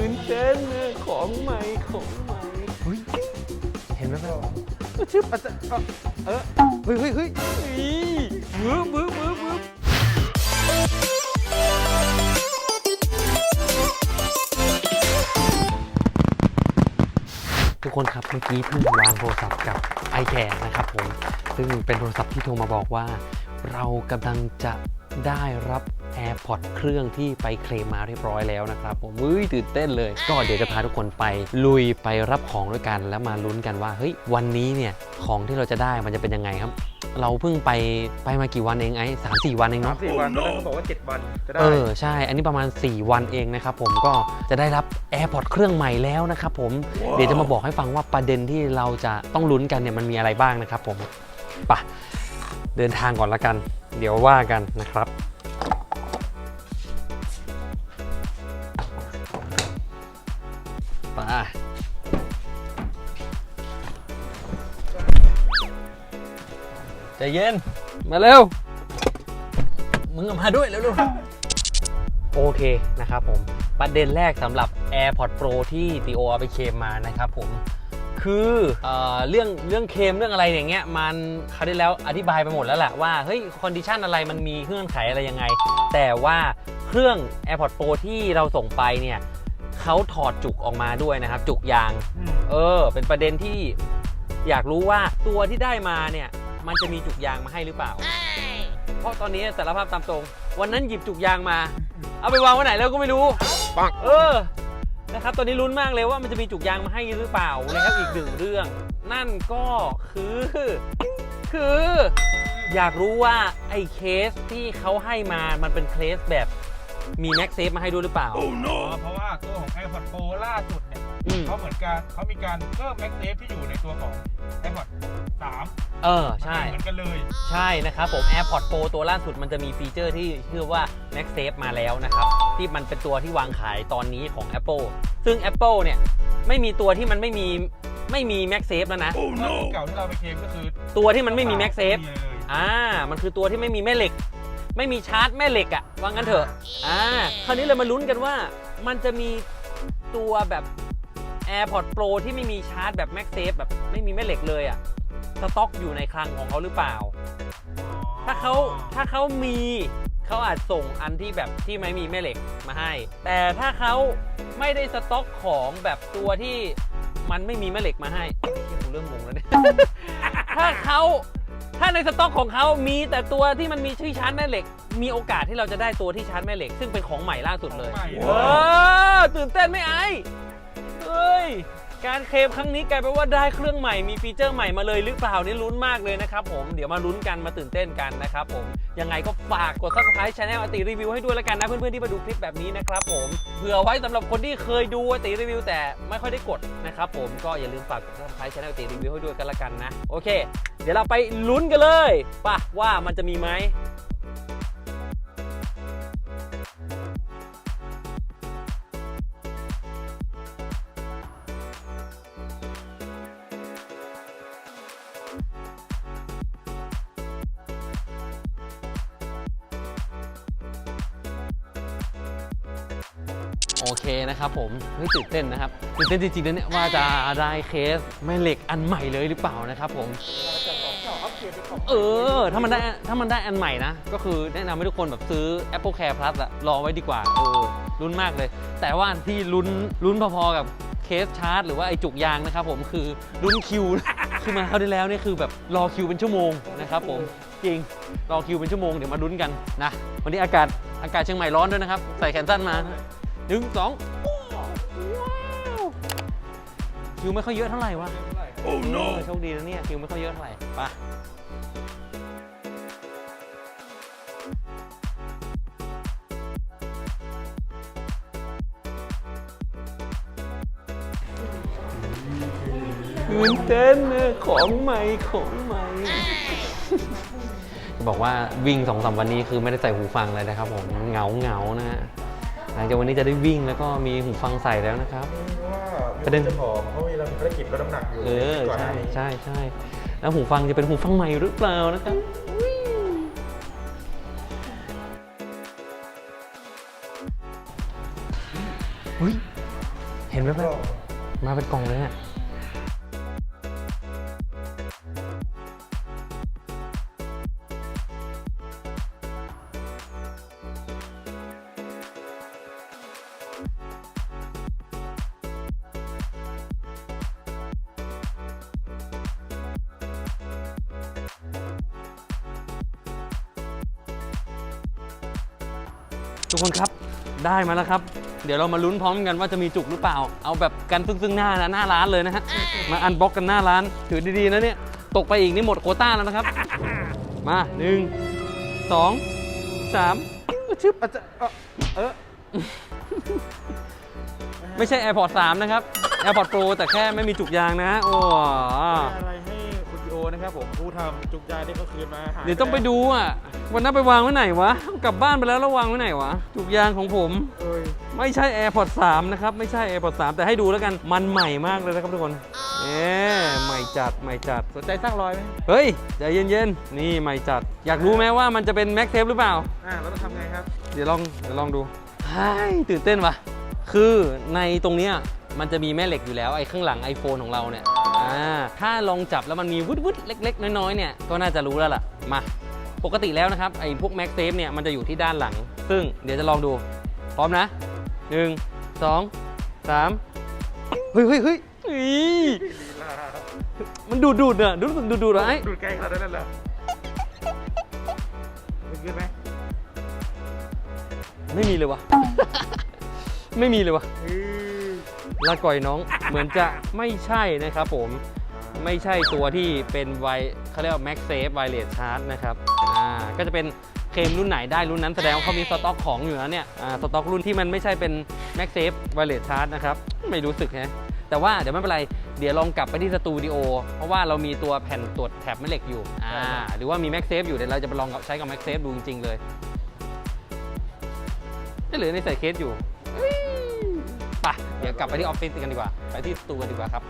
ตื่นเต้นนะของใหม่ของใหม่เฮ้ยเห็นไหมครับชึบอะอะเออเฮ้ยเฮ้ยเฮ้ยนี่บื้อบื้อบื้อบื้อทุกคนครับเมื่อกี้เพิ่งวางโทรศัพท์กับ i c a r e นะครับผม ซึ่งเป็นโทรศัพท์ที่โทรมาบอกว่า เรากำลังจะได้รับ AirPods เครื่องที่ไปเคลมมาเรียบร้อยแล้วนะครับผมอุ้ยตื่นเต้นเลย ก็เดี๋ยวจะพาทุกคนไปลุยไปรับของด้วยกัน แล้วมาลุ้นกันว่าเฮ้ยวันนี้เนี่ยของที่เราจะได้มันจะเป็นยังไงครับ เราเพิ่งไปไปมากี่วันเองไอ้สามสี่วันเองสามเนาะ สี่วันตอนแรกเขาบอกว่า7วันจะได้ เออ ใช่ อันนี้ประมาณ 4 วันเองนะครับผมก็จะได้รับ AirPods เครื่องใหม่แล้วนะครับผม เดี๋ยวจะมาบอกให้ฟังว่าประเด็นที่เราจะต้องลุ้นกันเนี่ยมันมีอะไรบ้างนะครับผมไปะเดินทางก่อนละกัน เดี๋ยวว่ากันนะครับ ปใจเย็น มาเร็ว มึงมาด้วยเร็วๆโอเคนะครับผม ประเด็นแรกสำหรับ AirPods Pro ที่ตีโอเอาไปเคมมานะครับผมคือเออเรื่องเรื่องเคมเรื่องอะไรอย่างเงี้ยมันคราวที่แล้วอธิบายไปหมดแล้วแหละว่าเฮ้ยคอนดิชันอะไรมันมีเงื่อนไขอะไรยังไง แต่ว่าเครื่อง AirPods Pro ที่เราส่งไปเนี่ย เขาถอดจุกออกมาด้วยนะครับ จุกยางอืมเออ เป็นประเด็นที่อยากรู้ว่าตัวที่ได้มาเนี่ย มันจะมีจุกยางมาให้หรือเปล่า เพราะตอนนี้สารภาพตามตรง วันนั้นหยิบจุกยางมา เอาไปวางไว้ไหนแล้วก็ไม่รู้ปังเออนะครับตอนนี้ลุ้นมากเลยว่ามันจะมีจุกยางมาให้หรือเปล่านะครับอีกหนึ่งเรื่อง นั่นก็คือ คือ อยากรู้ว่าไอ้เคสที่เขาให้มามันเป็นเคสแบบ มีแม็กเซฟมาให้ด้วยหรือเปล่าอ๋อเพราะว่าตัวของ AirPods Pro ล่าสุดเนี่ยอืม เขาเหมือนกันเขามีการเพิ่ม Max Safe ที่อยู่ในตัวของ AirPods 3เออ ใช่ เหมือนกันเลย ใช่นะครับผม AirPods Pro ตัวล่าสุดมันจะมีฟีเจอร์ที่ชื่อว่า MagSafe มาแล้วนะครับ ที่มันเป็นตัวที่วางขายตอนนี้ของ Apple ซึ่ง Apple เนี่ย ไม่มีตัวที่มันไม่มีไม่มี MagSafe แล้วนะแล้วตัวเก่าที่เราไปเคลมก็คือตัวที่มันไม่มี MagSafe ไม่มีเลยอ่า มันคือตัวที่ไม่มีแม่เหล็ก ไม่มีชาร์จแม่เหล็กอะว่างั้นเถอะอ่าคราวนี้เลยมาลุ้นกันว่า มันจะมีตัวแบบ AirPods Pro ที่ไม่มีชาร์จแบบ MagSafe แบบไม่มีแม่เหล็กเลยอะสต็อกอยู่ในคลังของเขาหรือเปล่า ถ้าเขาถ้าเขามีเขาอาจส่งอันที่แบบที่ไม่มีแม่เหล็กมาให้ แต่ถ้าเขาไม่ได้สต็อกของแบบตัวที่มันไม่มีแม่เหล็กมาให้เฮ้ยกูเริ่มงงแล้วเนี่ยถ้าเขา ถ้าในสต็อกของเขามีแต่ตัวที่มันมีชื่อชาร์จแม่เหล็ก มีโอกาสที่เราจะได้ตัวที่ชาร์จแม่เหล็ก ซึ่งเป็นของใหม่ล่าสุดเลยของใหม่ เออตื่นเต้นไหมไอ้เฮ้ย การเคลมครั้งนี้กลายเป็นว่าได้เครื่องใหม่มีฟีเจอร์ใหม่มาเลยหรือเปล่านี่ลุ้นมากเลยนะครับผมเดี๋ยวมาลุ้นกันมาตื่นเต้นกันนะครับผมยังไงก็ฝากกด subscribe channel อติรีวิวให้ด้วยแล้วกันนะเพื่อนๆที่มาดูคลิปแบบนี้นะครับผมเผื่อไว้สำหรับคนที่เคยดูอติรีวิวแต่ไม่ค่อยได้กดนะครับผมก็อย่าลืมฝากกด subscribe channel อติรีวิวให้ด้วยกันละกันนะโอเค เดี๋ยวเราไปลุ้นกันเลยป่ะว่ามันจะมีไหม โอเคนะครับผมเฮ้ยตื่นเต้นนะครับตื่นเต้นจริงๆนะเนี่ยว่าจะได้เคสแม่เหล็กอันใหม่เลยหรือเปล่านะครับผม เออ ถ้ามันได้ถ้ามันได้อันใหม่นะ ก็คือแนะนำให้ทุกคนแบบซื้อ Apple Care Plus อะรอไว้ดีกว่าเออลุ้นมากเลย แต่ว่าที่ลุ้นลุ้นพอๆกับเคสชาร์จหรือว่าไอจุกยางนะครับผมคือลุ้นคิว คือมาคราที่แล้วเนี่ยคือแบบรอคิวเป็นชั่วโมงนะครับผมจริงรอคิวเป็นชั่วโมงเดี๋ยวมาลุ้นกันนะวันนี้อากาศอากาศเชียงใหม่ร้อนด้วยนะครับ ใส่แขนสั้นมา หนึ่งสองว้าวคิวไม่ค่อยเยอะเท่าไหร่วะโอ้เออโชคดีนะเนี่ยคิวไม่ค่อยเยอะเท่าไหร่ไปะตื่นเต้นนะของใหม่ของใหม่จะบอกว่าวิ่งสองสามวันนี้คือไม่ได้ใส่หูฟังเลยนะครับผมเหงาเหงาๆนะฮะ หลังจากวันนี้จะได้วิ่งแล้วก็มีหูฟังใส่แล้วนะครับ เพราะว่าประเด็น จะผอมเพราะมีเรามีภารกิจลดน้ำหนักอยู่เออก่อนหใช่น้านี้ใช่ใช่แล้วหูฟังจะเป็นหูฟังใหม่หรือเปล่านะครับอุ้ยเห็นไหมเพื่อนมาเป็นกล่องเลยเนี่ ทุกคนครับได้มาแล้วครับ เดี๋ยวเรามาลุ้นพร้อมกันว่าจะมีจุกหรือเปล่า เอาแบบกันซึ่งซึ่งหน้านะหน้าร้านเลยนะฮะมาอันบ็อกกันหน้าร้าน ถือดีๆนะเนี่ยตกไปอีกนี่หมดโควต้าแล้วนะครับ มาหนึ่งสองสามชึบอาจจะเอ่อเออไม่ใช่ AirPods 3 นะครับ AirPods Pro แต่แค่ไม่มีจุกยางนะ โอ้อะไรให้คุณโอนะครับผมผู้ทำจุกยาได้ก็คืนมาหาเดี๋ยวต้องไปดูอะ วันนั้นไปวางไว้ไหนวะ กลับบ้านไปแล้วแล้ววางไว้ไหนวะจุกยางของผม เอ้ยไม่ใช่ AirPods 3 นะครับ ไม่ใช่ AirPods 3 แต่ให้ดูแล้วกันมันใหม่มากเลยนะครับทุกคนเอ๊ใหม่จัดใหม่จัด สนใจสร้างรอยไหมเฮ้ยใจเย็นๆ นี่ใหม่จัด อยากรู้ไหมว่ามันจะเป็น Max Tape หรือเปล่า อ่าเราต้องทำไงครับ เดี๋ยวลองเดี๋ยวลองดูไฮ้ยตื่นเต้นว่ะคือในตรงเนี้ยมันจะมีแม่เหล็กอยู่แล้วไอ้ข้างหลัง iPhone ของเราเนี่ยอ่าถ้าลองจับแล้วมันมีวุดวุดๆเล็ก ๆ น้อยๆเนี่ยก็น่าจะรู้แล้วล่ะมา ปกติแล้วนะครับไอ้พวก Max Tape เนี่ยมันจะอยู่ที่ด้านหลัง ซึ่งเดี๋ยวจะลองดู พร้อมนะหนึ่งสองสามเฮ้ยเฮ้ยเฮ้ยอี๋มันดูดดูดๆเนี่ยรู้สึกดูดดูดๆเหรอไอ้ดูดไกลขนาดนั้นเหรอมันขึ้นไหมไม่มีเลยวะไม่มีเลยวะเอ้ยลาก่อยน้องเหมือนจะไม่ใช่นะครับผมไม่ใช่ตัวที่เป็นไวเขาเรียกว่า Max Safe Wireless Charge นะครับอ่า ก็จะเป็นเคลมรุ่นไหนได้รุ่นนั้นแสดงว่าเขามีสต็อกของอยู่แล้วเนี่ยอ่าสต็อกรุ่นที่มันไม่ใช่เป็น Max Safe Wireless Charge นะครับไม่รู้สึกฮะแต่ว่าเดี๋ยวไม่เป็นไร เดี๋ยวลองกลับไปที่สตูดิโอเพราะว่าเรามีตัวแผ่นตรวจแถบแม่เหล็กอยู่อ่าหรือว่ามี Max Safe อยู่เดี๋ยวเราจะไปลองใช้กับ Max Safe ดูจริงๆเลยไม่เหลือในใส่เคสอยู่ไปเดี๋ยวกลับไปที่ออฟฟิศกันดีกว่า ไปที่สตูกันดีกว่าครับ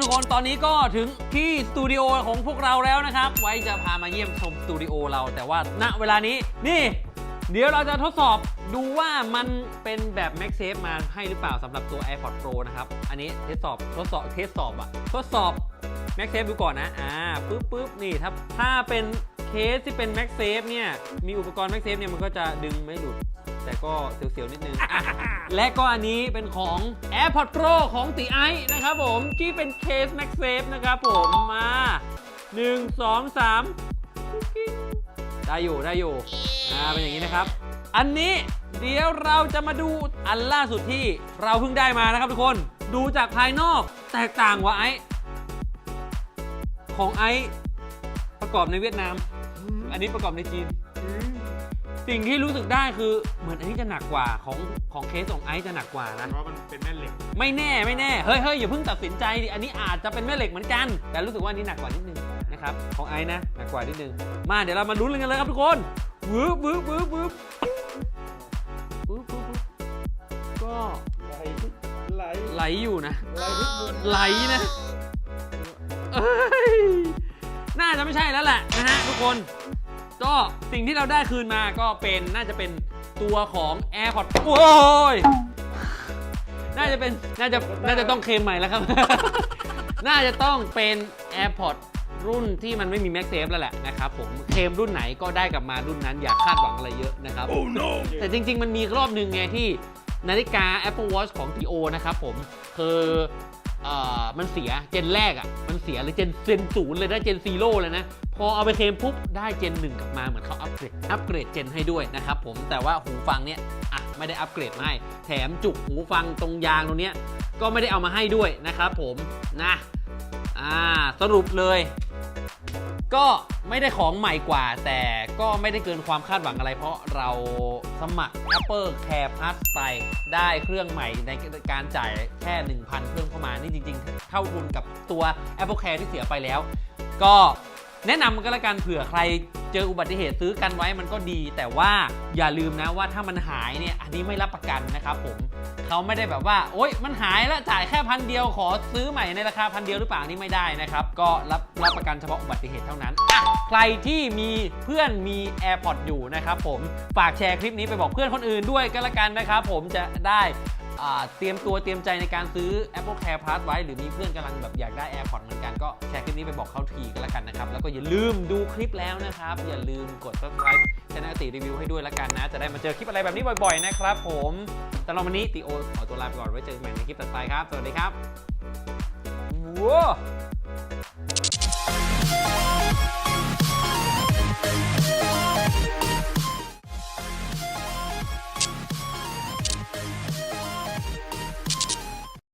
ทุกคนตอนนี้ก็ถึงที่สตูดิโอของพวกเราแล้วนะครับ ไว้จะพามาเยี่ยมชมสตูดิโอเรา แต่ว่าณเวลานี้นี่ เดี๋ยวเราจะทดสอบดูว่ามันเป็นแบบ Max Safe มาให้หรือเปล่าสำหรับตัว AirPods Pro นะครับ อันนี้ทดสอบทดสอบเทสสอบอะทดสอบ Max Safe ดูก่อนนะอ่าปึ๊บปึ๊บนี่ถ้าถ้าเป็นเคสที่เป็น Max Safe เนี่ยมีอุปกรณ์ Max Safe เนี่ยมันก็จะดึงไม่หลุด แต่ก็เสียวๆนิดนึงอะและก็อันนี้เป็นของ AirPods Pro ของตีไอนะครับผมที่เป็นเคส Max Safe นะครับผมมา 1 2 3 ได้อยู่ได้อยู่อ่าเป็นอย่างนี้นะครับ อันนี้เดี๋ยวเราจะมาดูอันล่าสุดที่เราเพิ่งได้มานะครับทุกคนดูจากภายนอกแตกต่างกว่าไอซ์ของไอซ์ประกอบในเวียดนาม อันนี้ประกอบในจีน สิ่งที่รู้สึกได้คือเหมือนอันนี้จะหนักกว่าของของเคสของไอซ์จะหนักกว่านะ เพราะมันเป็นแม่เหล็ก ไม่แน่ไม่แน่ เฮ้ยเฮ้ยอย่าเพิ่งตัดสินใจดิ อันนี้อาจจะเป็นแม่เหล็กเหมือนกัน แต่รู้สึกว่าอันนี้หนักกว่านิดนึงนะครับ ของไอ้นะหนักกว่านิดนึง มาเดี๋ยวเรามาลุ้นกันเลยครับทุกคนวืบวืบวืบวืบวืบวืบวืบก็ไหลไหลไหลอยู่นะไหลทุกมุมไหลนะเอ้ยน่าจะไม่ใช่แล้วแหละนะฮะทุกคน ก็สิ่งที่เราได้คืนมาก็เป็นน่าจะเป็นตัวของ AirPods โอ้ยน่าจะเป็นน่าจะน่าจะต้องเคลมใหม่แล้วครับ น่าจะต้องเป็น AirPods รุ่นที่มันไม่มี Max Safe แล้วแหละนะครับผมเคลมรุ่นไหนก็ได้กลับมารุ่นนั้นอย่าคาดหวังอะไรเยอะนะครับแต่จริง ๆ มันมีรอบหนึ่งไงที่นาฬิกา Apple Watch ของ TO นะครับผมคือเอ่อมันเสียเจนแรกอะ่ะมันเสียเลยเจนเจนศูนย์เลยนะเจนซีโร่เลยนะ พอเอาไปเคลมปุ๊บได้เจนหนึ่งกลับมาเหมือนเขาอัปเกรดอัปเกรดเจนให้ด้วยนะครับผมแต่ว่าหูฟังเนี่ยอะไม่ได้อัปเกรดมาให้แถมจุกหูฟังตรงยางตรงเนี้ยก็ไม่ได้เอามาให้ด้วยนะครับผมนะอ่าสรุปเลยก็ไม่ได้ของใหม่กว่า แต่ก็ไม่ได้เกินความคาดหวังอะไร เพราะเราสมัคร Apple Care Plus ไปได้เครื่องใหม่ในการจ่ายแค่ 1,000 เครื่องเข้ามา นี่จริง ๆ เท่าทุนกับตัว Apple Care ที่เสียไปแล้ว ก็แนะนำกันละกันเผื่อใครเจออุบัติเหตุซื้อกันไว้มันก็ดี แต่ว่าอย่าลืมนะว่าถ้ามันหายเนี่ยอันนี้ไม่รับประกันนะครับผมเขาไม่ได้แบบว่า โอ๊ยมันหายแล้วจ่ายแค่พันเดียวขอซื้อใหม่ในราคาพันเดียวหรือเปล่านี่ไม่ได้นะครับ ก็รับรับประกันเฉพาะอุบัติเหตุเท่านั้นอะใครที่มีเพื่อนมี AirPods อยู่นะครับผมฝากแชร์คลิปนี้ไปบอกเพื่อนคนอื่นด้วยก็แล้วกันนะครับผมจะได้ เตรียมตัวเตรียมใจในการซื้อ Apple Care Plus ไว้ หรือมีเพื่อนกำลังแบบอยากได้ AirPods เหมือนกันก็แชร์คลิปนี้ไปบอกเขาทีก็แล้วกันนะครับ แล้วก็อย่าลืมดูคลิปแล้วนะครับ อย่าลืมกด subscribe ช anel ติรีวิวให้ด้วยล้วกันนะ จะได้มาเจอคลิปอะไรแบบนี้บ่อยๆนะครับผมแต่เราวันนี้ติโอขอตัวลาไปก่อนไว้เจอกันใหม่ในคลิปต่อไปครับ สวัสดีครับว้าว